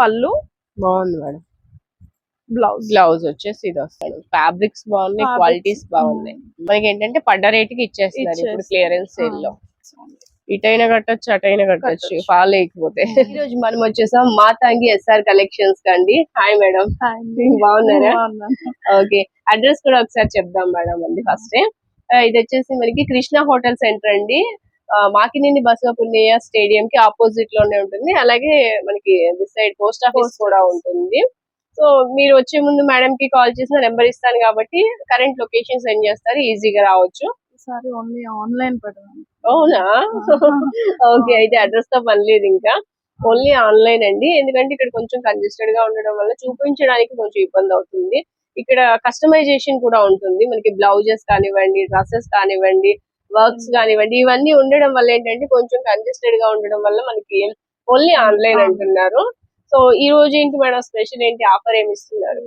పళ్ళు బాగుంది madam. Blouse. Blouse వచ్చేసి ఇది వస్తాడు ఫ్యాబ్రిక్స్ బాగున్నాయి క్వాలిటీస్ బాగున్నాయి. మనకి ఏంటంటే పడ్డ రేట్కి ఇచ్చేస్తున్నారు ఇప్పుడు ఇచ్చేస్తారు. క్లియరెన్స్ సేల్లో ఇటైనా కట్టొచ్చు అటైనా కట్టొచ్చు. కట్టొచ్చు. ఫాల్ లేకపోతే ఈ రోజు మనం వచ్చేసాం మాతాంగి ఎస్ఆర్ కలెక్షన్స్ కండి. Hi madam. బాగున్నారా? ఓకే. అడ్రస్ కూడా ఒకసారి చెప్దాం మేడం అండి ఫస్ట్. ఇది వచ్చేసి మనకి కృష్ణ హోటల్ సెంటర్ అండి. ఆ, మాకినేని బసవపున్నయ్య స్టేడియం కి ఆపోజిట్లోనే ఉంటుంది. అలాగే మనకి సైడ్ పోస్ట్ ఆఫీస్ కూడా. ఉంటుంది. సో మీరు వచ్చే ముందు మేడం కి కాల్ చేసిన నెంబర్ ఇస్తాను కాబట్టి కరెంట్ లొకేషన్ సెండ్ చేస్తారు. ఈజీగా రావచ్చు. ఈసారి ఓన్లీ ఆన్లైన్ అవునా? ఓకే అయితే అడ్రస్తో పని లేదు ఇంకా. ఓన్లీ ఆన్లైన్ అండి. ఎందుకంటే ఇక్కడ కొంచెం కంజెస్టెడ్గా ఉండడం వల్ల చూపించడానికి కొంచెం ఇబ్బంది అవుతుంది. ఇక్కడ కస్టమైజేషన్ కూడా ఉంటుంది. మనకి బ్లౌజెస్ కానివ్వండి డ్రెస్సెస్ కానివ్వండి వర్క్స్ కానివ్వండి ఇవన్నీ ఉండడం వల్ల ఏంటంటే కొంచెం కంజెస్టెడ్గా ఉండడం వల్ల మనకి ఓన్లీ ఆన్లైన్ అంటున్నారు. సో ఈ రోజు ఏంటి మేడం స్పెషల్? ఏంటి ఆఫర్ ఏమి ఇస్తున్నారు?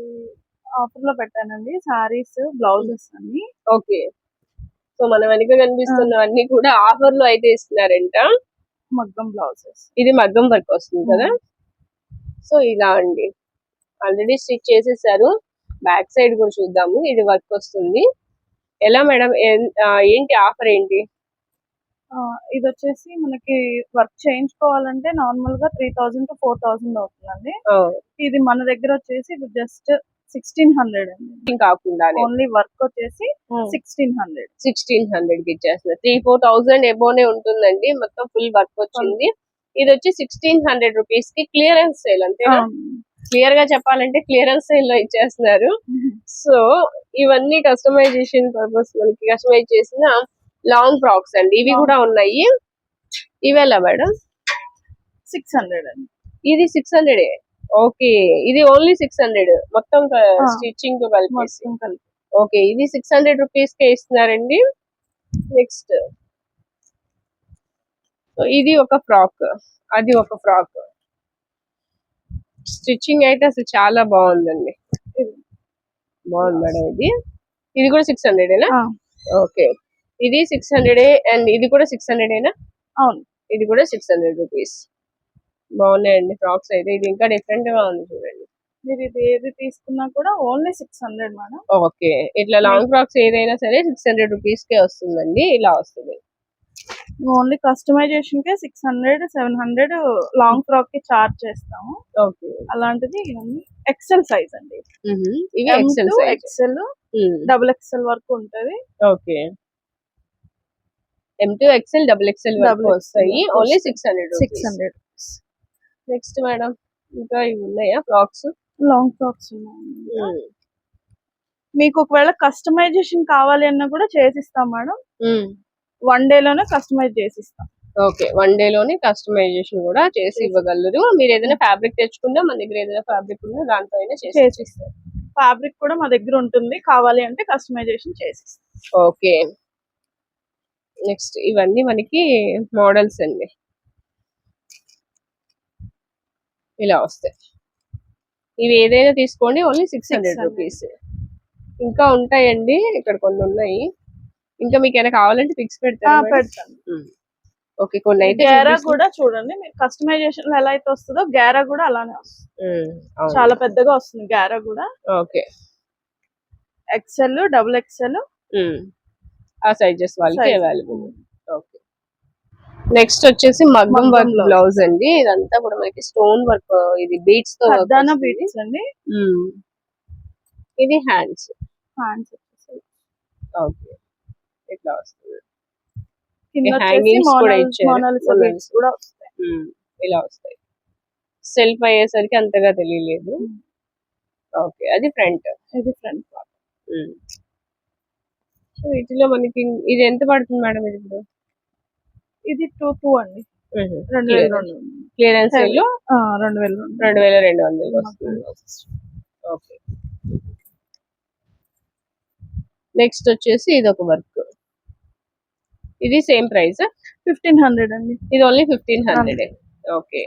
ఆఫర్లో పెట్టానండి సారీస్ బ్లౌజెస్ అన్ని. ఓకే. సో మన వెనుక కనిపిస్తున్నవన్నీ కూడా ఆఫర్లో అయితే ఇస్తున్నారంట. మగ్గం బ్లౌజెస్. ఇది మగ్గం వర్క్ వస్తుంది కదా? సో ఇలా అండి. ఆల్రెడీ స్టిచ్ చేసేసారు. బ్యాక్ సైడ్ కూడా చూద్దాము. ఇది వర్క్ వస్తుంది. ఎలా మేడం? ఏంటి ఆఫర్ ఏంటి? ఇది వచ్చేసి మనకి వర్క్ చేయించుకోవాలంటే నార్మల్గా three thousand to four thousand అవుతుందండి. ఇది మన దగ్గర వచ్చేసి జస్ట్ సిక్స్టీన్ హండ్రెడ్ అండి. కాకుండానే. ఓన్లీ వర్క్ వచ్చేసి సిక్స్టీన్ హండ్రెడ్. సిక్స్టీన్ హండ్రెడ్కి ఇచ్చేస్తున్నారు. త్రీ ఫోర్ థౌసండ్ ఎబోనే ఉంటుందండి. మొత్తం ఫుల్ వర్క్ వచ్చింది. ఇది వచ్చి సిక్స్టీన్ హండ్రెడ్ రూపీస్కి క్లియరెన్స్ సేల్ అంతే క్లియర్గా చెప్పాలంటే క్లియరెన్స్ సేల్లో ఇచ్చేస్తున్నారు. సో ఇవన్నీ కస్టమైజేషన్ పర్పస్ మనకి కస్టమైజ్ చేసిన లాంగ్ ఫ్రాక్స్ అండి. ఇవి కూడా ఉన్నాయి. ఇవేలా మేడం? సిక్స్ హండ్రెడ్ అండి. ఇది సిక్స్ హండ్రెడ్ ఓకే ఇది ఓన్లీ సిక్స్ హండ్రెడ్ మొత్తం. స్టిచ్చింగ్తో కలిపి. ఓకే ఇది సిక్స్ హండ్రెడ్ రూపీస్ కే ఇస్తున్నారండి. నెక్స్ట్ ఇది ఒక ఫ్రాక్ అది ఒక ఫ్రాక్ స్టిచ్చింగ్ అయితే అసలు చాలా బాగుందండి. బాగుంది మేడం ఇది. ఇది కూడా సిక్స్ హండ్రెడేనా ఓకే. ఇది సిక్స్ హండ్రెడ్ అండ్ ఇది కూడా సిక్స్ హండ్రెడేనా అవును. ఇది కూడా సిక్స్ హండ్రెడ్ రూపీస్. బాగున్నాయండి ఫ్రాక్స్ అయితే. ఇది ఇంకా డిఫరెంట్గా ఉంది చూడండి. మీరు ఇది ఏది తీసుకున్నా కూడా only six hundred madam. Okay. ఇట్లా లాంగ్ ఫ్రాక్స్ ఏదైనా సరే సిక్స్ హండ్రెడ్ రూపీస్ కే వస్తుందండి. ఇలా వస్తుంది. ఓన్లీ కస్టమైజేషన్ కే six hundred seven hundred long ఫ్రాక్కి charge చేస్తాము. ఓకే. అలాంటిది ఎక్సెల్ సైజ్ అండి. ఎక్సెల్ డబుల్ ఎక్సెల్ వరకు ఉంటది. Okay. M two XL double XL XL వస్తాయి. Only. Six hundred six hundred next madam ఇంకా ఇవి ఉన్నాయా? ఫ్రాక్స్ లాంగ్ ఫ్రాక్స్ ఉన్నాయి మీకు ఒకవేళ కస్టమైజేషన్ కావాలి అన్నా కూడా చేసిస్తాం మేడం వన్ డే లోనే కస్టమైజ్ చేసిస్తాం. ఓకే వన్ డే లోనే కస్టమైజేషన్ కూడా చేసి ఇవ్వగలరు. మీరు ఏదైనా ఫ్యాబ్రిక్ తెచ్చుకున్నా మన దగ్గర ఏదైనా ఫ్యాబ్రిక్ ఉన్నా దాంతో అయినా చేసి చేసిస్తాం ఫ్యాబ్రిక్ కూడా మా దగ్గర ఉంటుంది. కావాలి అంటే కస్టమైజేషన్ చేసిస్తాం ఓకే. నెక్స్ట్ ఇవన్నీ మనకి మోడల్స్ అండి. ఇలా వస్తాయి. ఇవి ఏదైనా తీసుకోండి ఓన్లీ సిక్స్ హండ్రెడ్ 600. రూపీస్. ఇంకా ఉంటాయండి ఇక్కడ కొన్ని ఉన్నాయి. ఇంకా మీకు ఏమైనా కావాలంటే పిక్స్? పెడతాను. ఓకే కొన్ని అయితే గేరా. కూడా చూడండి మీరు కస్టమైజేషన్ ఎలా అయితే వస్తుందో గేరా కూడా అలానే వస్తుంది. చాలా పెద్దగా వస్తుంది గేరా కూడా ఓకే ఎక్సెల్ డబుల్ ఎక్సెల్. ఆ సైజెస్ వాళ్ళకి. అవైలబుల్ ఓకే నెక్స్ట్ వచ్చేసి మగ్గం వర్క్. బ్లౌజ్ అండి ఇదంతా కూడా మనకి స్టోన్ వర్క్ ఇది బీట్స్తో. బీట్స్ అండి. ఇది హ్యాండ్స్ హ్యాండ్స్ ఓకే ఇట్లా వస్తుంది. కూడా ఇచ్చారు. ఇలా వస్తాయి. సెల్ఫ్ అయ్యేసరికి అంతగా తెలియలేదు. ఓకే అది ఫ్రంట్. ఇది ఫ్రంట్ సో వీటిలో మనకి ఇది ఎంత పడుతుంది మేడం ఇది ఇప్పుడు? ఇది టూ టూ అండి. రెండు వేల రెండు క్లియరెన్స్ రెండు వేల రెండు రెండు వేల రెండు వందలు వస్తుంది. ఓకే. నెక్స్ట్ వచ్చేసి ఇది ఒక వర్క్ ఇది సేమ్ ప్రైస్ ఫిఫ్టీన్ హండ్రెడ్ అండి. ఇది only fifteen hundred okay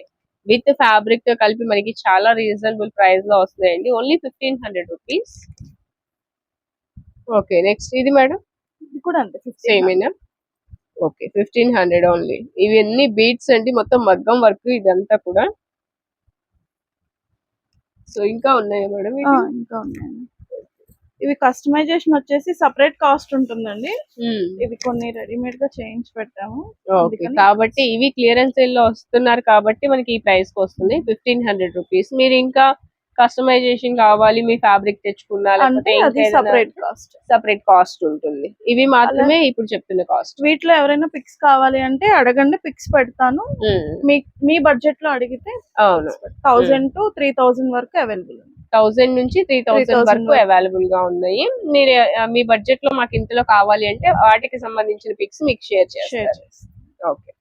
with ఫ్యాబ్రిక్తో కలిపి మనకి చాలా రీజనబుల్ ప్రైస్లో వస్తాయండి. Only fifteen hundred rupees okay next ఇది మేడం? ఇది కూడా అంతే సేమేనా ఓకే ఫిఫ్టీన్ హండ్రెడ్ ఓన్లీ ఇవన్నీ బీట్స్ అండి మొత్తం మగ్గం వర్క్ ఇదంతా కూడా. సో ఇంకా ఉన్నాయా మేడం ఇంకా ఉన్నాయండి. ఇవి కస్టమైజేషన్ వచ్చేసి సపరేట్ కాస్ట్ ఉంటుందండి. ఇవి కొన్ని రెడీమేడ్గా చేయించి పెట్టాము. కాబట్టి ఇవి క్లియరెన్స్ సేల్లో వస్తున్నారు కాబట్టి మనకి ఈ ప్రైస్కి వస్తుంది. ఫిఫ్టీన్ హండ్రెడ్ రూపీస్ మీరు ఇంకా కస్టమైజేషన్ కావాలి మీ ఫ్యాబ్రిక్ తెచ్చుకున్నా సపరేట్ కాస్ట్ సపరేట్ కాస్ట్ ఉంటుంది. ఇవి మాత్రమే ఇప్పుడు చెప్తున్న కాస్ట్ వీటిలో ఎవరైనా పిక్స్ కావాలి అంటే అడగండి పిక్స్ పెడతాను. మీ మీ బడ్జెట్లో అడిగితే అవును. థౌసండ్ టు త్రీ థౌసండ్ వరకు అవైలబుల్ థౌసండ్ నుంచి త్రీ థౌసండ్ 3000 వరకు. అవైలబుల్గా ఉన్నాయి. మీరు మీ బడ్జెట్లో మాకు ఇంతలో కావాలి అంటే వాటికి సంబంధించిన పిక్స్ మీకు షేర్ చేస్తారు. ఓకే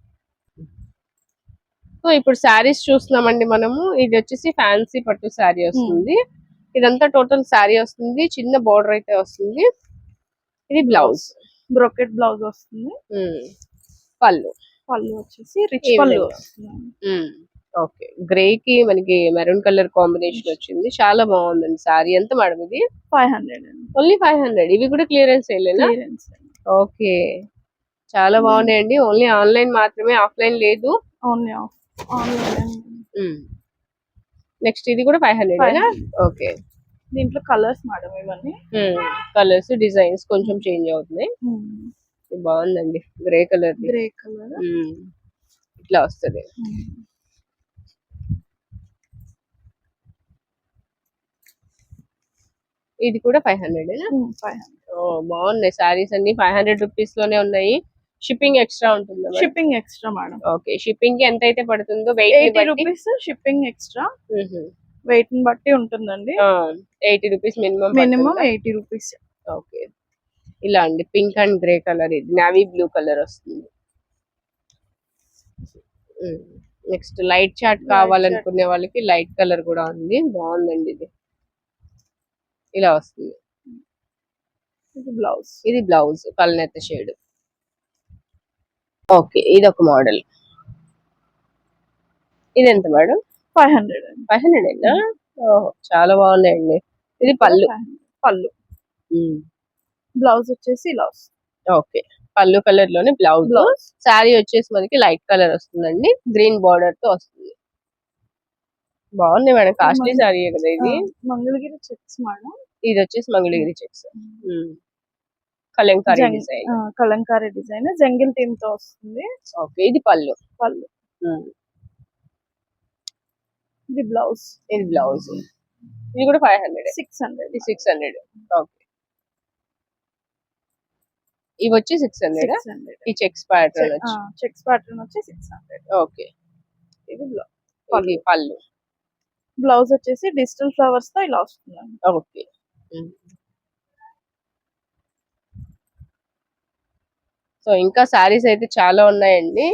సో ఇప్పుడు శారీస్ చూస్తున్నామండి మనము. ఇది వచ్చేసి ఫ్యాన్సీ పట్టు శారీ వస్తుంది. ఇదంతా టోటల్ శారీ వస్తుంది. చిన్న బోర్డర్ అయితే వస్తుంది. ఇది బ్లౌజ్ బ్రొకెట్ బ్లౌజ్ వస్తుంది. పళ్ళు. పళ్ళు వచ్చేసి రిచ్ పళ్ళు ఓకే. గ్రే కి మనకి మెరూన్ కలర్ కాంబినేషన్ వచ్చింది. చాలా బాగుందండి శారీ ఎంత మేడం ఇది? Five hundred only five hundred. ఇవి కూడా క్లియరెన్స్ క్లియరెన్స్. ఓకే. చాలా బాగున్నాయండి. ఓన్లీ ఆన్లైన్ మాత్రమే ఆఫ్లైన్ లేదు. ఓన్లీ ఆన్లైన్ నెక్స్ట్ ఇది కూడా ఫైవ్ హండ్రెడ్ ఓకే. దీంట్లో కలర్స్ మేడం ఇవన్నీ. కలర్స్ డిజైన్స్ కొంచెం చేంజ్ అవుతున్నాయి. బాగుందండి. Grey colour grey colour? ఇట్లా వస్తుంది. ఇది కూడా ఫైవ్ హండ్రెడ్ బాగున్నాయి. సారీస్ అన్ని ఫైవ్ హండ్రెడ్ రూపీస్లోనే ఉన్నాయి. షిప్పింగ్ ఎక్స్ట్రా ఉంటుంది షిప్పింగ్ ఎక్స్ట్రా మేడం ఓకే షిప్పింగ్కి ఎంత అయితే పడుతుందో వెయిట్ రూపీస్ షిప్పింగ్ ఎక్స్ట్రా వెయిట్ని బట్టి ఉంటుందండి. Eighty rupees minimum minimum eighty rupees okay ఇలా అండి పింక్ అండ్ గ్రే కలర్ ఇది. నావీ బ్లూ కలర్ వస్తుంది. నెక్స్ట్ లైట్ చాట్ కావాలనుకునే వాళ్ళకి లైట్ కలర్ కూడా ఉంది. బాగుందండి ఇది. ఇలా వస్తుంది. ఇది బ్లౌజ్. ఇది బ్లౌజ్ కల్నెత్త షేడ్. ఓకే ఇది ఒక మోడల్. ఇది ఎంత madam? Five hundred five hundred అయినా ఓహో, చాలా బాగున్నాయండి. ఇది పళ్ళు. 500. పళ్ళు. బ్లౌజ్ వచ్చేసి ఇలా వస్తుంది. ఓకే పళ్ళు కలర్లోనే బ్లౌజ్. బ్లౌజ్. శారీ వచ్చేసి మనకి లైట్ కలర్ వస్తుందండి. గ్రీన్ బార్డర్తో వస్తుంది. బాగుంది మేడం కాస్ట్లీ శారీ కదా ఇది. Mangalagiri checks madam. ఇది వచ్చేసి మంగళగిరి చెక్స్ కలంకారీ జంగ్- డిజైన్ ఆ, కలంకారీ డిజైన్ జంగిల్ థీమ్తో వస్తుంది. ఓకే ఇది పళ్ళు. పళ్ళు. ఉమ్, ఇది బ్లౌజ్. ఇది బ్లౌజ్. ఇది కూడా ఫైవ్ హండ్రెడ్ సిక్స్ హండ్రెడ్ ఇది సిక్స్ హండ్రెడ్ ఓకే. ఇవి వచ్చి సిక్స్ హండ్రెడ్ ఈ చెక్స్ ప్యాటర్న్ వచ్చి? చెక్స్ ప్యాటర్న్ వచ్చి సిక్స్ హండ్రెడ్ ఓకే. ఇది బ్లౌజ్ పళ్ళు. బ్లౌజ్ వచ్చేసి డిజిటల్ ఫ్లవర్స్తో ఇలా వస్తుంది ఓకే. సో ఇంకా శారీస్ అయితే చాలా ఉన్నాయండి.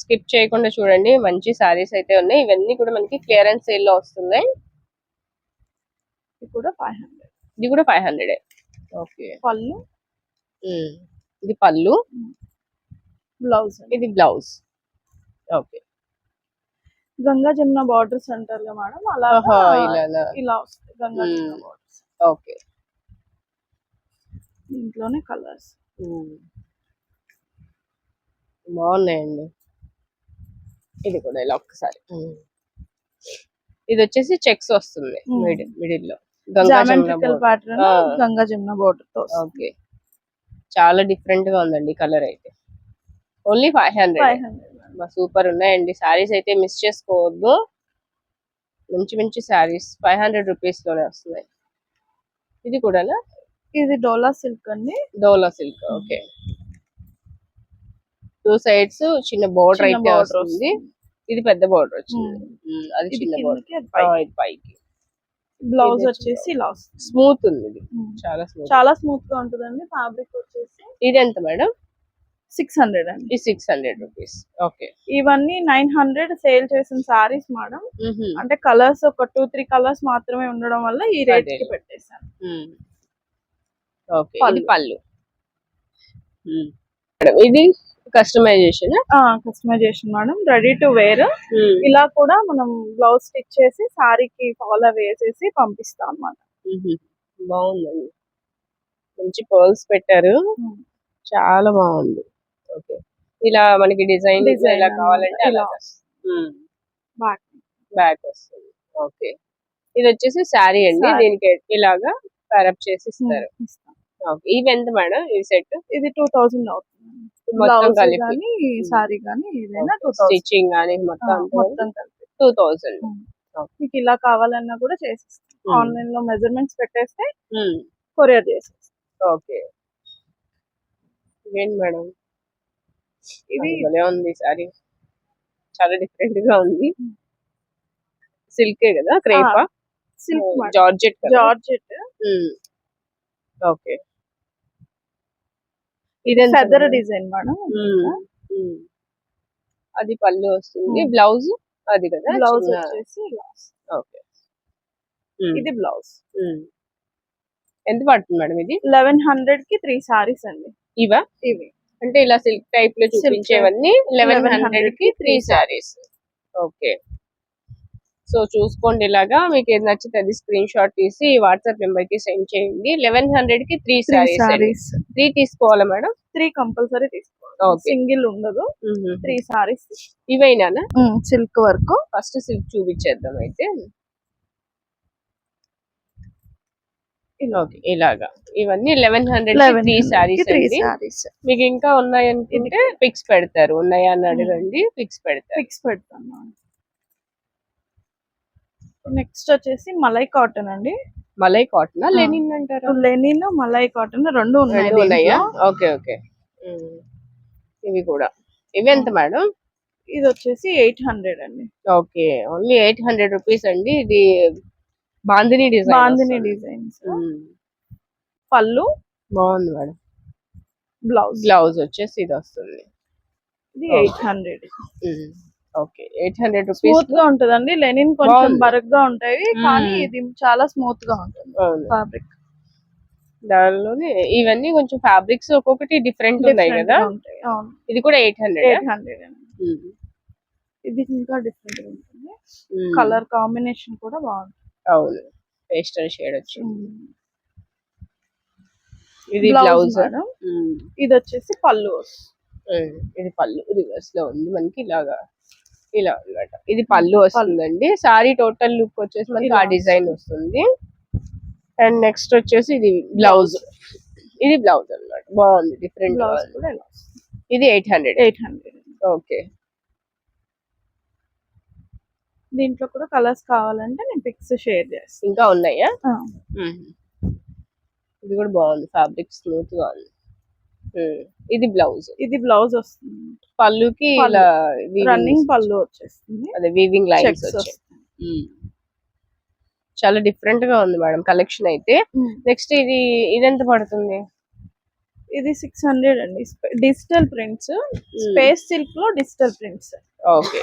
స్కిప్ చేయకుండా చూడండి. మంచి శారీస్ అయితే ఉన్నాయి. ఇవన్నీ కూడా మనకి క్లియరెన్స్ సేల్లో వస్తున్నాయి ఇది కూడా ఫైవ్ హండ్రెడ్. ఇది కూడా ఫైవ్ హండ్రెడ్. ఓకే. పళ్ళు? ఇది పళ్ళు. బ్లౌజ్ ఇది blouse. Okay. Ganga Jamuna borders అంటారు కదా మేడం. అలా ఇలా ఇలా గంగా. Jamuna borders okay. దీంట్లోనే కలర్స్. బాగున్నాయండి. ఇది కూడా ఇలా ఒక్కసారి. ఇది వచ్చేసి చెక్స్ వస్తుంది. మిడిల్ మిడిల్లో గంగా జమున బార్డర్. తో ఓకే. చాలా డిఫరెంట్గా ఉందండి కలర్ అయితే. ఓన్లీ ఫైవ్ హండ్రెడ్ సూపర్ ఉన్నాయండి. సారీస్ అయితే మిస్ చేసుకోవద్దు. మంచి మంచి సారీస్. ఫైవ్ హండ్రెడ్ రూపీస్లోనే వస్తున్నాయి. ఇది కూడానా ఇది డోలా సిల్క్ అండి. Dola silk okay. Two sides చిన్న బోర్డర్ అయితే వస్తుంది. ఇది పెద్ద బోర్డర్ వచ్చింది. అది చిన్న బోర్డర్ పైకి. బ్లౌజ్ వచ్చేసి ఇలా స్మూత్ ఉంది ఇది. చాలా స్మూత్ చాలా స్మూత్గా ఉంటుందండి. ఫ్యాబ్రిక్ వచ్చేసి ఇది ఎంత మేడం? సిక్స్ హండ్రెడ్ అండి. ఇది సిక్స్ హండ్రెడ్ రూపీస్ ఓకే ఇవన్నీ నైన్ హండ్రెడ్ సేల్ చేసిన సారీస్ మేడం అంటే కలర్స్ ఒక టూ త్రీ కలర్స్ మాత్రమే ఉండడం వల్ల ఈ రేట్కి. పెట్టేశాను. ఓకే. ఇది పళ్ళు. ఇది customisation customisation madam. Ready to wear ఇలా కూడా మనం బ్లౌజ్ స్టిచ్ చేసి సారీకి ఫాలో వేసేసి పంపిస్తాం అన్నమాట. బాగుందండి. మంచి పర్ల్స్ పెట్టారు. చాలా బాగుంది. ఓకే. ఇలా మనకి డిజైన్ ఇలా. కావాలంటే ఇలా. బ్యాక్ బ్యాక్ వస్తుంది. ఓకే. ఇది వచ్చేసి శారీ అండి. దీనికి ఇలాగా ప్యారప్ చేసి ఇస్తారు. ఇవి ఎంత మేడం ఈ సెట్ ఇది టూ థౌసండ్ అవుతుంది. మొత్తం కలిపి. సారీ కానీ ఏదైనా టూ స్టిచ్చింగ్ కానీ మొత్తం మొత్తం కలిపి. టూ థౌసండ్ మీకు ఇలా కావాలన్నా కూడా చేసిస్తాం. Hmm. ఆన్లైన్లో మెజర్మెంట్స్ పెట్టేస్తే కొరియర్ చేసేస్తాం. ఓకే ఇవేంటి మేడం. ఇది ఉంది సారీ చాలా డిఫరెంట్గా ఉంది. సిల్కే కదా క్రేపా సిల్క్ జార్జెట్ జార్జెట్. ఓకే. ఇది ఫెదర్ డిజైన్ మేడం అది పళ్ళు వస్తుంది. బ్లౌజ్. అది కదా బ్లౌజ్ వచ్చేసి. ఓకే. ఇది బ్లౌజ్. ఎంత పడుతుంది మేడం ఇది? లెవెన్ హండ్రెడ్కి త్రీ సారీస్ అండి. ఇవా? ఇవి. అంటే ఇలా సిల్క్ టైప్లో చూపించేవన్నీ లెవెన్ హండ్రెడ్కి త్రీ సారీస్. ఓకే. సో చూసుకోండి ఇలాగా. మీకు ఏది నచ్చితే అది స్క్రీన్ షాట్ తీసి వాట్సాప్ నెంబర్కి సెండ్ చేయండి. లెవెన్ హండ్రెడ్కి త్రీ సారీస్ త్రీ తీసుకోవాలా మేడం? త్రీ కంపల్సరీ తీసుకోవాలి. సింగిల్ ఉండదు. త్రీ సారీస్ ఇవైనా సిల్క్ వర్క్ ఫస్ట్ సిల్క్ చూపించేద్దాం అయితే. ఓకే ఇలాగా. ఇవన్నీ లెవెన్ హండ్రెడ్ త్రీ సారీస్ అండి. సారీస్ మీకు ఇంకా ఉన్నాయి అనుకుంటే పిక్స్ పెడతారు. ఉన్నాయా అని అడగండి. పిక్స్ పెడతారు. ఫిక్స్ పెడతాను. నెక్స్ట్ వచ్చేసి మలై కాటన్ అండి. మలై కాటన్. లెనిన్ అంటారా? లెనిన్ మలై కాటన్ రెండు ఉన్నాయి ఉన్నాయా. Okay okay. ఇవి కూడా. ఇవి ఎంత మేడం? ఇది వచ్చేసి ఎయిట్ హండ్రెడ్ అండి. Okay only eight hundred rupees అండి. ఇది బాందిని డిజైన్ బాందిని డిజైన్స్. పళ్ళు. బాగుంది మేడం. బ్లౌజ్ బ్లౌజ్ వచ్చేసి ఇది వస్తుంది. ఇది. Eight hundred. Okay eight hundred rupees. స్మూత్గా ఉంటదండి. లెనిన్ కొంచెం బాగుంది. బరక్గా ఉంటాయి కానీ. ఇది చాలా స్మూత్గా ఉంటుంది ఫ్యాబ్రిక్. దానిలోనే ఇవన్నీ కొంచెం ఫ్యాబ్రిక్స్ ఒక్కొక్కటి డిఫరెంట్ ఉన్నాయి కదా? ఇది కూడా ఎయిట్ హండ్రెడ్? ఎయిట్ హండ్రెడ్ ఇది ఇంకా డిఫరెంట్ ఉంటుంది. కలర్ కాంబినేషన్ కూడా బాగుంటుంది. అవును. పేస్టల్ షేడ్ వచ్చింది మ్మ్. ఇది బ్లౌజ్. ఇది వచ్చేసి పళ్ళు. ఇది పళ్ళు. రివర్స్లో ఉంది. మనకి ఇలాగా ఇలా అన్నమాట. ఇది పళ్ళు వస్తుందండి. సారీ టోటల్ లుక్ వచ్చేసి మనకి ఆ డిజైన్ వస్తుంది. అండ్ నెక్స్ట్ వచ్చేసి ఇది బ్లౌజ్. ఇది బ్లౌజ్ అన్నమాట. బాగుంది. డిఫరెంట్ బ్లౌజ్ కూడా ఇది eight hundred. Eight hundred. Okay. దీంట్లో కూడా కలర్స్ కావాలంటే నేను పిక్స్ షేర్ చేస్తాను. ఇంకా ఉన్నాయా. ఇది కూడా బాగుంది. ఫ్యాబ్రిక్ స్మూత్గా ఉంది. ఇది బ్లౌజ్. ఇది బ్లౌజ్ వస్తుంది. పళ్ళుకి పళ్ళు. ఇలా రన్నింగ్ పళ్ళు వచ్చేస్తుంది. అదే వీవింగ్ లైన్స్. చాలా డిఫరెంట్గా ఉంది మేడం కలెక్షన్ అయితే. నెక్స్ట్ ఇది ఇది ఎంత పడుతుంది? ఇది సిక్స్ హండ్రెడ్ అండి. డిజిటల్ ప్రింట్స్ స్పేస్ సిల్క్లో డిజిటల్ ప్రింట్స్ ఓకే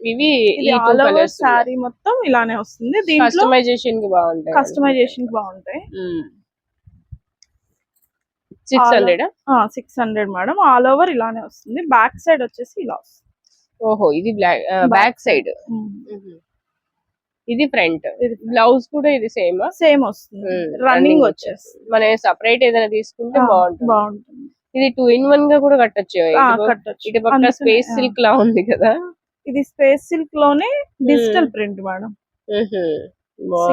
ఇవి ఆల్ ఓవర్ సారీ మొత్తం ఇలానే వస్తుంది. దీంట్లో కస్టమైజేషన్కి బాగుంటాయి. కస్టమైజేషన్ బాగుంటాయి. Six hundred six hundred madam all over ఇలానే వస్తుంది. బ్యాక్ సైడ్ వచ్చేసి ఇలా వస్తుంది. ఓహో ఇది బ్యాక్ సైడ్ ఇది ఫ్రంట్. ఇది బ్లౌజ్ కూడా ఇది సేమ్ సేమ్ వస్తుంది. రన్నింగ్ వచ్చేసి మనం సపరేట్ ఏదైనా తీసుకుంటే బాగుంటుంది. బాగుంటుంది. ఇది టూ ఇన్ వన్గా కూడా కట్టొచ్చు. ఇటు పక్క- స్పేస్. సిల్క్ లా ఉంది కదా? ఇది space సిల్క్లోనే digital print madam.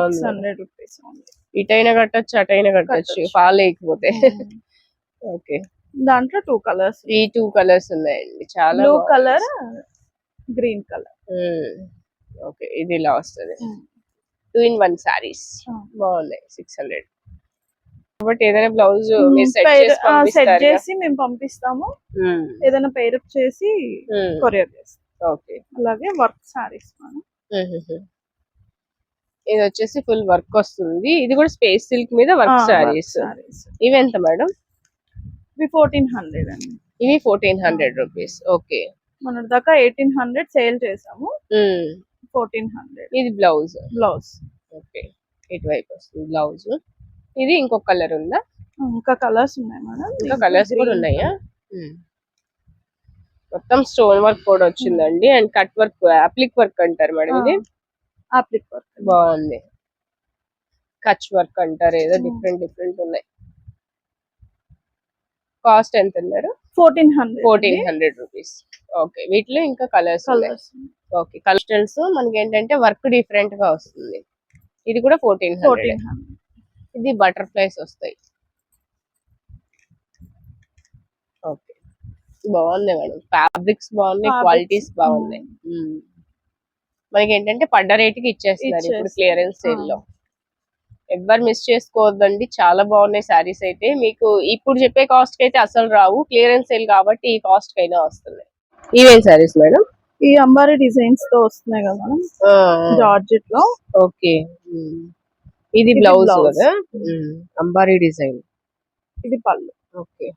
Six hundred rupees ఇటైనా కట్టొచ్చు అటైనా కట్టొచ్చు. ఫాల్ లేకపోతే. ఓకే. దాంట్లో టూ కలర్స్. ఈ టూ కలర్స్ ఉన్నాయండి. చాలా blue. Colour green colour. Okay. ఇది ఇలా వస్తుంది టూ ఇన్ వన్ సారీస్. బాగున్నాయి. Six hundred. కాబట్టి ఏదైనా బ్లౌజ్ సెట్ చేసి మేము పంపిస్తాము. ఏదైనా పేరప్ చేసి కొరియర్ చేస్తాం. ఓకే. అలాగే వర్క్ సారీస్ ఇది వచ్చేసి ఫుల్ వర్క్ వస్తుంది. ఇది కూడా స్పేస్ సిల్క్ మీద వర్క్ సారీస్. సారీస్. ఇవి ఎంత మేడం? ఇవి ఫోర్టీన్ హండ్రెడ్ అండి. ఇవి ఫోర్టీన్ హండ్రెడ్ రూపీస్ ఓకే మన దాకా ఎయిటీన్ హండ్రెడ్ సేల్ చేసాము. ఫోర్టీన్ హండ్రెడ్ ఇది బ్లౌజ్ బ్లౌజ్ ఓకే ఇటువైపు వస్తుంది బ్లౌజ్ ఇది ఇంకొక కలర్ ఉందా? ఇంకా కలర్స్ ఉన్నాయి మేడం. ఇంకా కలర్స్ కూడా ఉన్నాయా? మొత్తం స్టోన్ వర్క్ కూడా వచ్చిందండి. And cut work applique work అంటారు మేడం ఇది? అప్లిక్ వర్క్ బాగుంది. కచ్ వర్క్ అంటారు. ఏదో Hmm. డిఫరెంట్ డిఫరెంట్ ఉన్నాయి. కాస్ట్ ఎంత అన్నారు? Fourteen hundred fourteen hundred rupees. Okay వీటిలో ఇంకా కలర్స్ ఓకే కలర్స్ మనకి ఏంటంటే వర్క్ డిఫరెంట్గా వస్తుంది. ఇది కూడా ఫోర్టీన్ హండ్రెడ్. ఇది బటర్ఫ్లైస్ వస్తాయి. ఓకే బాగున్నాయి మేడం. ఫ్యాబ్రిక్స్ బాగున్నాయి క్వాలిటీస్ బాగున్నాయి. మనకి ఏంటంటే పడ్డ రేటుకి ఇచ్చేస్తున్నారు ఇప్పుడు. Clearance sale. లో ఎవ్వరు మిస్ చేసుకోవద్దండి. చాలా బాగున్నాయి సారీస్ అయితే. మీకు ఇప్పుడు చెప్పే కాస్ట్కి అయితే అసలు రావు. క్లియరెన్స్ సేల్ కాబట్టి ఈ కాస్ట్కి అయినా వస్తున్నాయి ఇవేం సారీస్ మేడం? ఈ అంబారీ డిజైన్స్తో వస్తున్నాయి కదా మేడం. జార్జెట్లో. ఓకే. ఇది బ్లౌజ్. కదా. అంబారీ డిజైన్. ఇది పళ్ళు. ఓకే.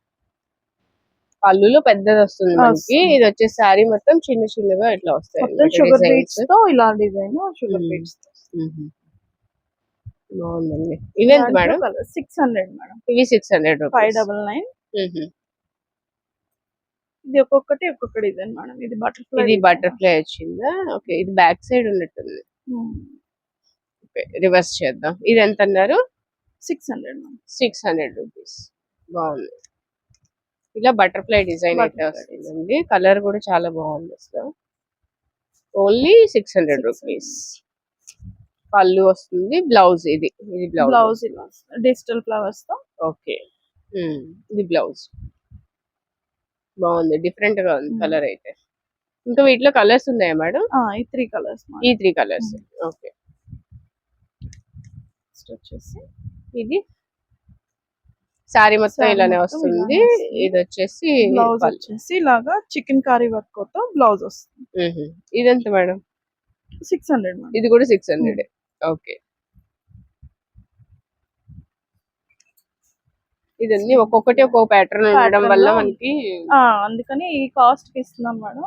పళ్ళులో పెద్దది వస్తుంది మనకి. ఇది వచ్చే శారీ మొత్తం చిన్న చిన్నగా ఇట్లా వస్తాయి షుగర్. బీట్స్తో ఇలా డిజైన్ షుగర్. బీట్స్. బాగుందండి. ఇవి ఎంత మేడం? Six hundred madam. ఇవి six hundred five double nine. ఇది ఒక్కొక్కటి ఒక్కొక్క డిజైన్ మేడం. ఇది బటర్ఫ్లై ఇది బటర్ఫ్లై వచ్చిందా? ఓకే ఇది బ్యాక్ సైడ్ ఉన్నట్టుంది. రివర్స్ చేద్దాం. ఇది ఎంత అన్నారు? Six hundred six hundred rupees. బాగుంది. ఇలా బటర్ఫ్లై డిజైన్ అయితే వస్తుందండి. కలర్ కూడా చాలా బాగుంది అసలు. Only six hundred 600. రూపీస్. పళ్ళు వస్తుంది బ్లౌజ్ ఇది. ఇది బ్లౌజ్. బ్లౌజ్ ఇలా డిజిటల్ ఫ్లవర్స్తో. ఓకే. ఇది బ్లౌజ్. బాగుంది. డిఫరెంట్గా ఉంది. కలర్ అయితే. ఇంకా వీటిలో కలర్స్ ఉన్నాయా మేడం? ఈ త్రీ కలర్స్ ఈ త్రీ కలర్స్. ఓకే. వచ్చేసి ఇది సారీ మొత్తం ఇలానే వస్తుంది. ఇది వచ్చేసి బ్లౌజ్. వచ్చేసి ఇలాగా చికెన్ కర్రీ వర్క్తో బ్లౌజ్ వస్తుంది. ఇదెంత మేడం? సిక్స్ హండ్రెడ్ ఇది కూడా సిక్స్ హండ్రెడ్ ఓకే. ఇదన్నీ ఒక్కొక్కటి ఒక్కొక్క ప్యాటర్న్ ఉండడం వల్ల మనకి అందుకని ఈ కాస్ట్కి ఇస్తున్నాం మేడం.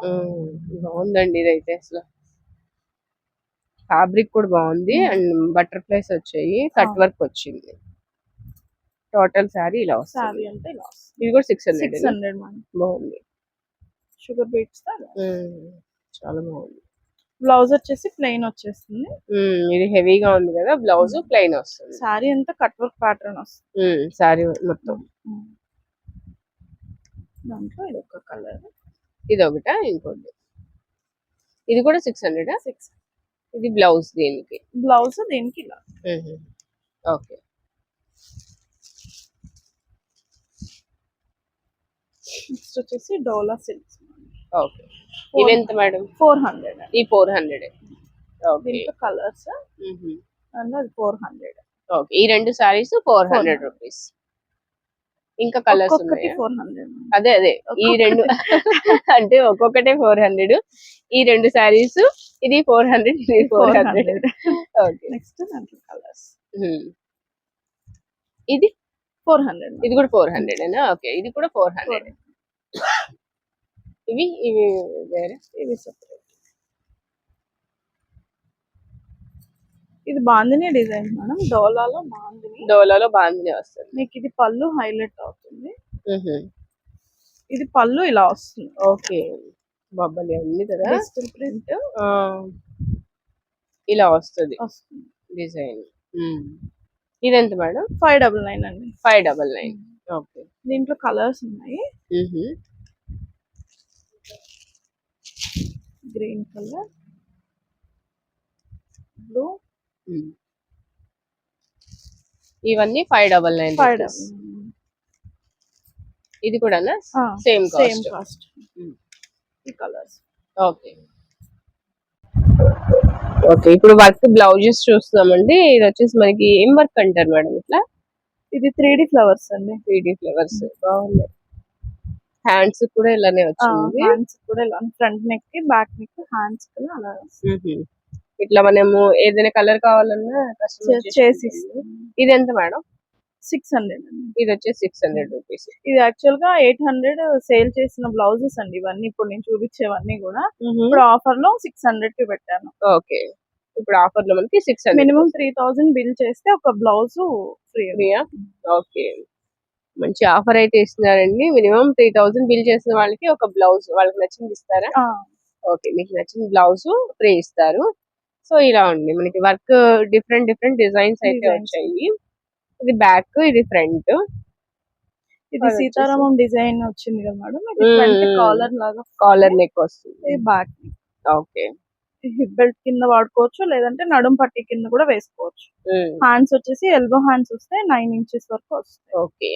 బాగుందండి ఇదైతే అసలు. ఫ్యాబ్రిక్ కూడా బాగుంది అండ్ బటర్ఫ్లైస్ వచ్చాయి. కట్ ఆ. వర్క్ వచ్చింది. టోటల్ శారీ ఇలా వస్తుంది ఇది కూడా six hundred six hundred madam. బాగుంది. షుగర్ బీట్స్ మ్మ్, చాలా బాగుంది. బ్లౌజ్ వచ్చేసి ప్లెయిన్ వచ్చేస్తుంది. ఇది హెవీగా ఉంది కదా బ్లౌజ్ ప్లెయిన్ వస్తుంది. శారీ అంతా కట్ వర్క్ ప్యాటర్న్ వస్తుంది. శారీ మొత్తం. దాంట్లో ఇది ఒక కలర్. ఇది ఒకట ఇంకోటి. ఇది కూడా సిక్స్ హండ్రెడ్ సిక్స్ ఇది బ్లౌజ్ దీనికి. బ్లౌజ్ దీనికి ఇలా. ఓకే. నెక్స్ట్ వచ్చేసి డోలా సిల్క్స్. ఓకే. ఇది ఎంత మేడం? ఫోర్ హండ్రెడ్ ఈ ఫోర్ హండ్రెడ్ దీంట్లో కలర్స్ అండ్ అది ఫోర్ హండ్రెడ్ ఓకే. ఈ రెండు సారీస్ ఫోర్ హండ్రెడ్ రూపీస్ ఇంకా కలర్స్ అదే అదే. ఈ రెండు అంటే ఒక్కొక్కటే ఫోర్ హండ్రెడ్ ఈ రెండు సారీస్ ఇది ఫోర్ హండ్రెడ్ ఇది four hundred okay. Next colours ఇది ఫోర్ హండ్రెడ్ ఇది కూడా ఫోర్ హండ్రెడ్ ఓకే. ఇది కూడా ఫోర్ హండ్రెడ్ ఇవి ఇవి వేరే ఇవి separate. ఇది బాందిని డిజైన్ మేడం. డోలాలో బాందిని. డోలాలో బాగుంది వస్తుంది. మీకు ఇది పళ్ళు హైలైట్ అవుతుంది. ఇది పళ్ళు ఇలా వస్తుంది. ఓకే. బొబ్బలి ఉంది కదా. Digital print. ఇలా వస్తుంది. వస్తుంది. డిజైన్. ఇదెంత మేడం? ఫైవ్ డబల్ నైన్ అండి. Five double nine. ఓకే. దీంట్లో కలర్స్ ఉన్నాయి. Green colour. బ్లూ. ఇవన్నీ five double nine five double ఇది కూడా సేమ్ సేమ్ కాస్ట్ Mm. ఈ కలర్స్ ఓకే ఓకే ఇప్పుడు వర్క్ బ్లౌజెస్ చూస్తున్నామండి. ఇది వచ్చేసి మనకి ఏం వర్క్ అంటారు మేడం ఇట్లా. ఇది త్రీ డి ఫ్లవర్స్ అండి. త్రీ ఫ్లవర్స్ బాగున్నాయి హ్యాండ్స్ కూడా ఇలానే వచ్చింది. హ్యాండ్స్ కూడా ఇలా ఫ్రంట్ నెక్కి బ్యాక్ నెక్ హ్యాండ్స్ కూడా అలా. ఇట్లా మనము ఏదైనా కలర్ కావాలన్నా చేసి ఇది ఎంత మేడం? సిక్స్ హండ్రెడ్ ఇది వచ్చేసి సిక్స్ హండ్రెడ్ రూపీస్ ఇది యాక్చువల్గా ఎయిట్ హండ్రెడ్ సేల్ చేసిన బ్లౌజెస్ అండి ఇవన్నీ. ఇప్పుడు నేను చూపించేవన్నీ కూడా ఇప్పుడు ఆఫర్లో సిక్స్ హండ్రెడ్కి పెట్టాను. ఓకే. ఇప్పుడు ఆఫర్లో మనకి six hundred minimum three thousand bill చేస్తే ఒక బ్లౌజ్ ఫ్రీ ఫ్రీయా ఓకే. మంచి ఆఫర్ అయితే ఇస్తున్నారండి. మినిమం త్రీ థౌసండ్ బిల్ చేసిన వాళ్ళకి ఒక బ్లౌజ్ వాళ్ళకి నచ్చింది ఇస్తారా? ఓకే మీకు నచ్చిన బ్లౌజ్ ఫ్రీ ఇస్తారు. సో ఇలా ఉంది. మనకి వర్క్ డిఫరెంట్ డిఫరెంట్ డిజైన్స్ అయితే. వచ్చాయి. ఇది బ్యాక్ ఇది ఫ్రంట్. ఇది సీతారామం డిజైన్ వచ్చింది కదా మేడం. కాలర్ లాగా కాలర్ నెక్ వస్తుంది. Back okay. హిప్ బెల్ట్ కింద వాడుకోవచ్చు లేదంటే నడుం పట్టి కింద కూడా వేసుకోవచ్చు. హ్యాండ్స్ వచ్చేసి ఎల్బో హ్యాండ్స్ వస్తాయి నైన్ ఇంచెస్ వరకు వస్తాయి. ఓకే.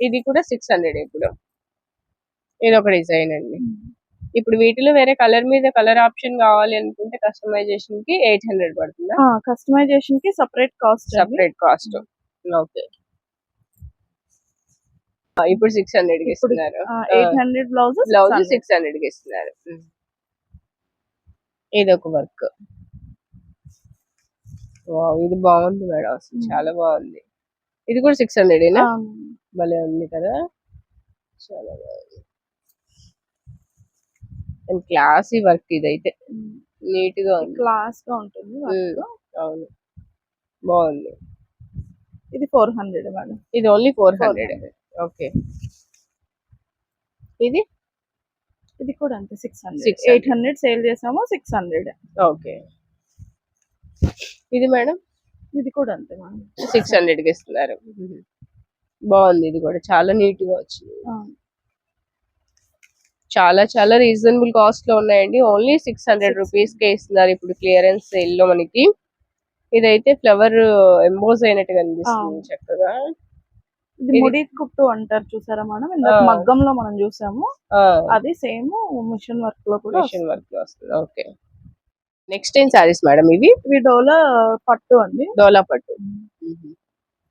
ఇది కూడా సిక్స్ హండ్రెడ్ ఇప్పుడు. ఇది ఒక డిజైన్ అండి. ఇప్పుడు వీటిలో వేరే కలర్ మీద కలర్ ఆప్షన్ కావాలి అనుకుంటే కస్టమైజేషన్కి ఎయిట్ హండ్రెడ్ పడుతుందా? కస్టమైజేషన్కి separate cost separate cost. Okay. ఇప్పుడు సిక్స్ హండ్రెడ్కి ఇస్తున్నారు. Eight hundred blouse blouse six hundred. కి ఇస్తున్నారు. ఇది ఒక వర్క్. ఇది బాగుంది మేడం అసలు. చాలా బాగుంది. ఇది కూడా సిక్స్ హండ్రెడ్ భలే ఉంది కదా. చాలా బాగుంది. అండ్ క్లాసీ వర్క్ ఇదైతే. నీట్గా ఉంది. క్లాస్గా ఉంటుంది. అవును. బాగుంది. ఇది ఫోర్ హండ్రెడ్ మేడం. ఇది ఓన్లీ ఫోర్ హండ్రెడ్. ఓకే. ఇది? ఇది కూడా అంతే six hundred. 600. Eight hundred. Sale చేసాము సిక్స్ హండ్రెడ్. ఓకే. ఇది మేడం? ఇది కూడా అంతే మేడం. సిక్స్ హండ్రెడ్కి ఇస్తున్నారు బాగుంది ఇది కూడా. చాలా నీట్గా వచ్చింది చాలా చాలా రీజనబుల్ కాస్ట్లో ఉన్నాయండి. ఓన్లీ సిక్స్ హండ్రెడ్ రూపీస్ కే ఇస్తున్నారు ఇప్పుడు క్లియరెన్స్ సేల్లో మనకి. ఇదైతే ఫ్లవర్ ఎంబోజ్ అయినట్టు కనిపిస్తుంది. చక్కగా. ఇది ముడి కుట్టు అంటారు చూసారా ఇందాక ఆ. మగ్గంలో మనం చూసాము. అది సేమ్ మిషన్ వర్క్లో కూడా మిషన్ వర్క్లో వస్తుంది. ఓకే నెక్స్ట్ ఏం సారీస్ మేడం ఇవి? ఇవి డోలా పట్టు అండి. డోలా పట్టు.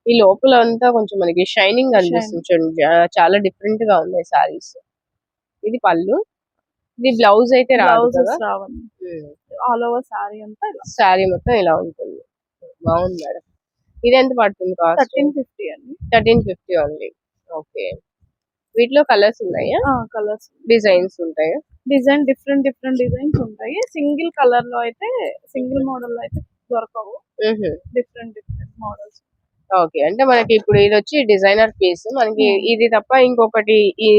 ఈ లోపల అంతా కొంచెం మనకి షైనింగ్ అనిపిస్తుంది చూడండి. చాలా డిఫరెంట్గా ఉన్నాయి సారీస్ ఇది పళ్ళు. ఇది బ్లౌజ్ అయితే రాదు కదా. ఆల్ ఓవర్ సారీ అంతా సారీ మొత్తం ఇలా ఉంటుంది. బాగుంది మేడం. ఇది ఎంత పడుతుంది కాస్ట్ థర్టీన్ ఫిఫ్టీ అండి. Thirteen fifty only. ఓకే. వీటిలో కలర్స్ ఉన్నాయా? కలర్స్ డిజైన్స్ ఉంటాయా? డిజైన్ డిఫరెంట్ డిఫరెంట్ డిజైన్స్ ఉంటాయి. సింగిల్ కలర్లో అయితే సింగిల్ మోడల్లో అయితే దొరకవు. Different different models okay. అంటే మనకి ఇప్పుడు ఇది వచ్చి డిజైనర్ పీస్ మనకి Hmm. ఇది తప్ప ఇంకొకటి ఈ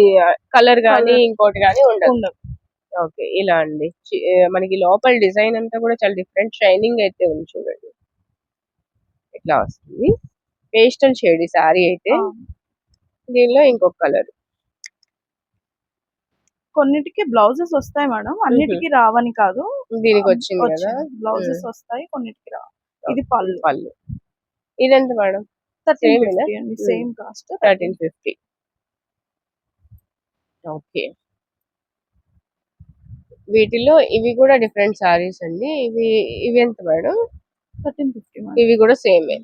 కలర్ గానీ. ఇంకోటి గానీ ఉండదు. ఓకే. ఇలా అండి. మనకి లోపల డిజైన్ అంతా కూడా చాలా డిఫరెంట్ షైనింగ్ అయితే ఉంది చూడండి. ఇట్లా వస్తుంది? పేస్టల్ షేడ్ ఈ సారీ అయితే దీనిలో ఇంకొక కలర్ కొన్నిటికి బ్లౌజెస్ వస్తాయి మేడం. అన్నిటికి రావని కాదు. దీనికి వచ్చింది కదా. బ్లౌజెస్ వస్తాయి కొన్నిటికి రావు. ఇది పళ్ళు. పళ్ళు. ఇది ఎంత madam Hmm. Same cost thirteen fifty. Okay. వీటిలో ఇవి కూడా డిఫరెంట్ సారీస్ అండి. ఇవి ఇవి ఎంత మేడం? థర్టీన్ ఫిఫ్టీ ఇవి కూడా సేమే.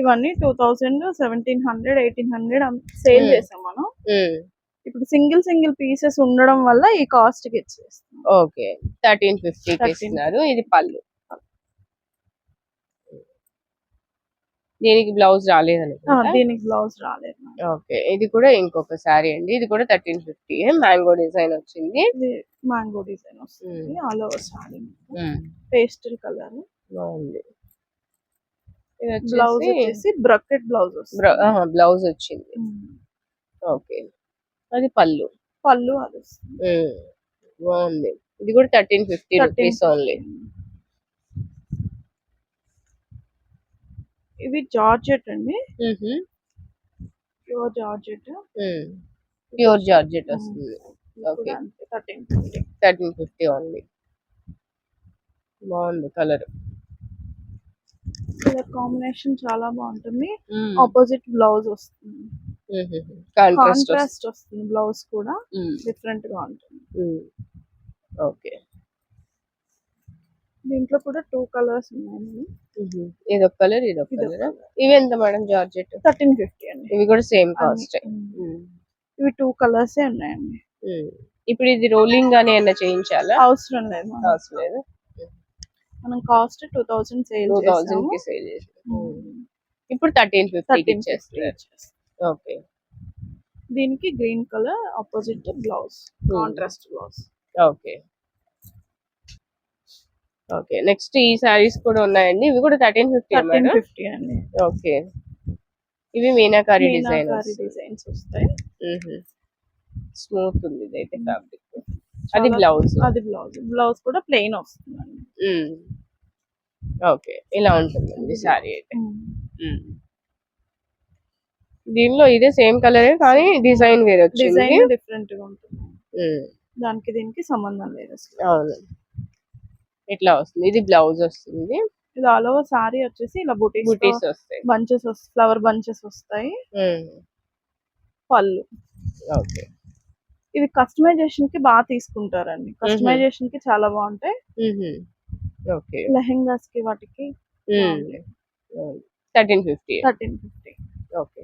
ఇవన్నీ two thousand seventeen hundred eighteen hundred sale Hmm. చేసాం మనం. ఇప్పుడు సింగిల్ సింగిల్ పీసెస్ ఉండడం వల్ల ఈ కాస్ట్కి ఇచ్చేస్తాం. ఓకే. Thirteen fifty 13. ఇస్తున్నారు ఇది పళ్ళు. దీనికి బ్లౌజ్ రాలేదని దీనికి బ్లౌజ్ రాలేదు. ఓకే ఇది కూడా ఇంకొక సారీ అండి. ఇది కూడా థర్టీన్ ఫిఫ్టీ మ్యాంగో డిజైన్ వచ్చింది. మ్యాంగో డిజైన్ వస్తుంది. All over sari pastel colour. బాగుంది. బ్లౌజ్ వచ్చేసి బ్రకెట్ బ్లౌజ్ బ్లౌజ్ వచ్చింది. ఓకే. అది పళ్ళు. పళ్ళు అది బాగుంది. ఇది కూడా థర్టీన్ ఫిఫ్టీ 13 రూపీస్ ఓన్లీ. ఇవి జార్జెట్ అండి. Pure georgette. ప్యూర్ జార్జెట్ వస్తుంది. Okay. Thirteen thirteen fifty only. బాగుంది కలర్. కలర్ కాంబినేషన్ చాలా బాగుంటుంది. ఆపోజిట్ బ్లౌజ్ వస్తుంది. కాంట్రాస్ట్ వస్తుంది బ్లౌజ్ కూడా. డిఫరెంట్గా ఉంటుంది. ఓకే. దీంట్లో కూడా టూ కలర్స్ ఉన్నాయి ఇది ఒక కలర్ ఇది ఒక ఇది ఒక కలర్. ఇవి ఎంత మేడం జార్జెట్? థర్టీన్ ఫిఫ్టీ అండి. ఇవి కూడా సేమ్. కాస్ట్. ఇవి టూ కలర్స్ ఉన్నాయండి. ఇప్పుడు ఇది రోలింగ్ గానీ ఏమైనా చేయించాలా? అవసరం లేదు. అవసరం లేదు. మనం cost two thousand sale two థౌసండ్కి sale చేసి ఇప్పుడు థర్టీన్ ఫిఫ్టీ ఓకే. దీనికి green colour opposite blouse contrast blouse. Okay. Okay. Next ఈ సారీస్ కూడా ఉన్నాయండి. ఇవి కూడా థర్టీన్ ఫిఫ్టీ ఫిఫ్టీ అండి. ఓకే. ఇవి మీనాకారి డిజైన్ డిజైన్స్ వస్తాయి. స్మూత్ ఉంది ఇదైతే ఫ్యాబ్రిక్. అది బ్లౌజ్. అది బ్లౌజ్. బ్లౌజ్ కూడా ప్లెయిన్ వస్తుందండి. ఓకే. ఇలా ఉంటుందండి సారీ అయితే. దీనిలో ఇదే సేమ్ కలరే కానీ డిజైన్ వేరే వచ్చింది డిజైన్ డిఫరెంట్గా ఉంటుంది దానికి దీనికి సంబంధం లేదు అసలు. అవును. ఇట్లా వస్తుంది. ఇది బ్లౌజ్ వస్తుంది. ఇది ఆల్ ఓవర్ సారీ వచ్చేసి ఇలా బుటీస్ బుటీస్ వస్తాయి. బంచెస్ ఫ్లవర్ బంచెస్ వస్తాయి. పళ్ళు. ఓకే. ఇవి కస్టమైజేషన్కి బాగా తీసుకుంటారండి. కస్టమైజేషన్కి చాలా బాగుంటాయి. ఓకే. లెహెంగాస్కి వాటికి thirteen fifty. Thirteen fifty. Okay.